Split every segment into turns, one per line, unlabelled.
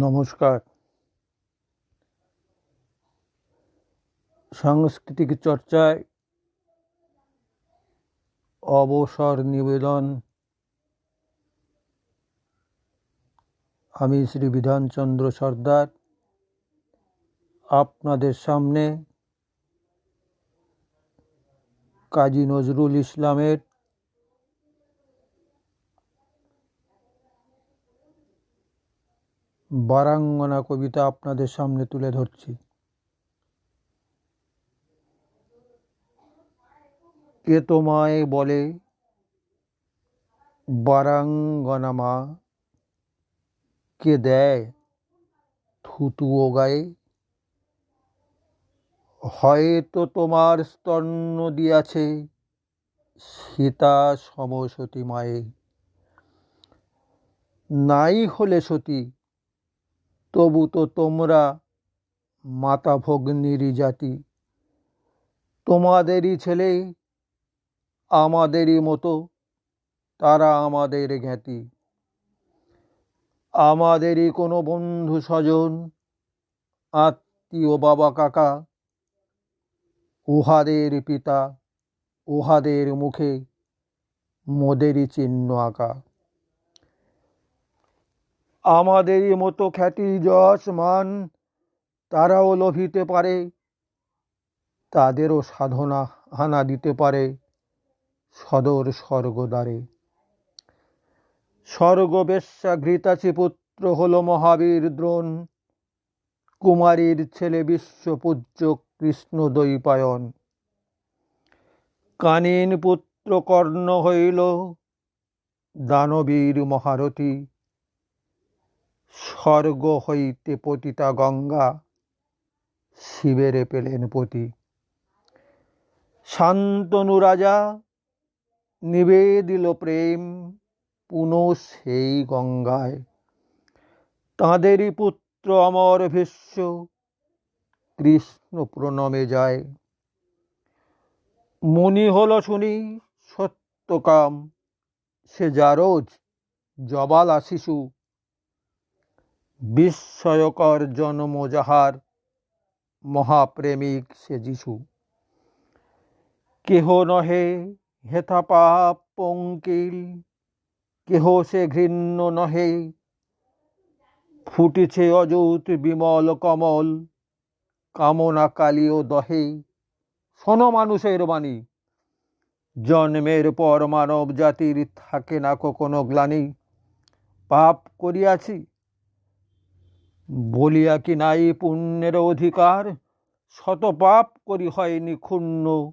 নমস্কার। সাংস্কৃতিক চর্চায় অবসর নিবেদন। আমি শ্রী বিধানচন্দ্র সর্দার। আপনাদের সামনে কাজী নজরুল ইসলামের বারাঙ্গনা কবিতা আপনাদের সামনে তুলে ধরছি। কে তোমায় বলে, বারাঙ্গনা মা কে দেয় থুতু ও গায়ে? হয়তো তোমার স্তন্য দিয়াছে সীতা সমসতী মায়ে। নাই হলে সতী তবু তো তোমরা মাতা ভগ্নীরই জাতি। তোমাদেরই ছেলে আমাদেরই মতো, তারা আমাদের জ্ঞাতি। আমাদেরই কোনো বন্ধু স্বজন, আত্মীয় বাবা কাকা, উহাদের পিতা, উহাদের মুখে মোদেরই চিহ্ন আঁকা। আমাদেরই মতো খ্যাতি যশ মান তারাও লোভিতে পারে, তাদেরও সাধনা হানা দিতে পারে সদর স্বর্গদ্বারে স্বর্গবেশ্যা ঘৃতাচি পুত্র হল মহাবীর দ্রোণ, কুমারীর ছেলে বিশ্বপূজ্য কৃষ্ণ দৈপায়ন। কানীন পুত্র কর্ণ হইল দানবীর মহারথী। স্বর্গ হইতে পতিতা গঙ্গা, শিবেরে পেলেন পতি। শান্তনু রাজা, নিবেদিল প্রেম, পুনঃ সেই গঙ্গায়। তাঁদেরই পুত্র অমর ভীষ্ম, কৃষ্ণ প্রণমে যায়। মনি হল শুনি সত্যকাম, সে যারোজ জবালা শিশু বিস্ময়কর জন্ম যাহার মহাপ্রেমিক সে যিশু। কেহ নহে হেথা পাপ পঙ্কিল, কেহ সে ঘৃণ্য নহে, ফুটিছে অযুত বিমল কমল কামনা কালীয় দহে। শোন মানুষের বাণী, জন্মের পর মানব জাতির থাকে না কোনো গ্লানি। পাপ করিয়াছি বলিয়া কি নাই পুণ্যের অধিকার? শত পাপ করি হয়নি ক্ষুণ্ণ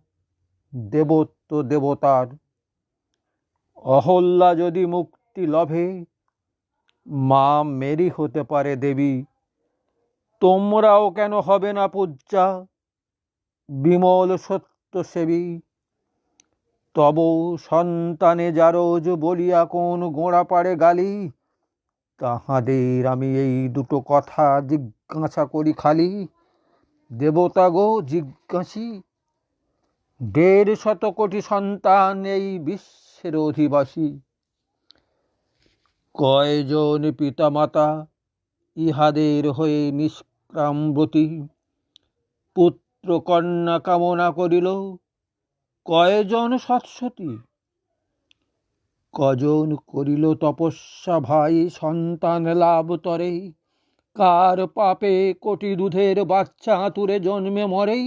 দেবত্ব দেবতার। অহল্যা যদি মুক্তি লভে, মা মেরি হতে পারে দেবী। তোমরাও কেন হবে না পূজা বিমল সত্য সেবী। তব সন্তানে যারোজ বলিয়া কোন গোড়া পাড়ে গালি তাহাদের আমি এই দুটো কথা জিজ্ঞাসা করি খালি। দেবতা গো, জিজ্ঞাসী। দেড় শত কোটি সন্তান এই বিশ্বের অধিবাসী। কয়জন পিতামাতা ইহাদের হয়ে নিষ্ক্রামব্রতী পুত্র কন্যা কামনা করিল, কয়জন সৎসতী? কজন করিল তপস্যা ভাই, সন্তান লাভ তরে। কার পাপে কোটি দুধের বাচ্চা আতুরে জন্মে মরে?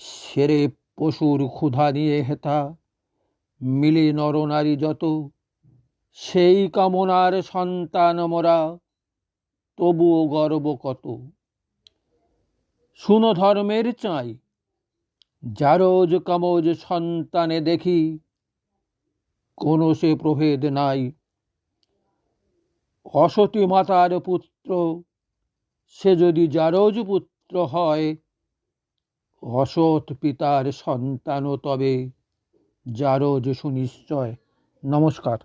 সেরে পশুর ক্ষুধা নিয়ে হেতা, মিলে নরনারী যত। সেই কামনার সন্তান মরা, তবুও গর্ব কত। শুনো ধর্মের চাই, যারোজ কামজ সন্তানে দেখি কোনো সে প্রভেদ নাই। অসতী মাতার পুত্র, সে যদি জারজ পুত্র হয়, অসৎ পিতার সন্তানও তবে জারজ সুনিশ্চয়। নমস্কার।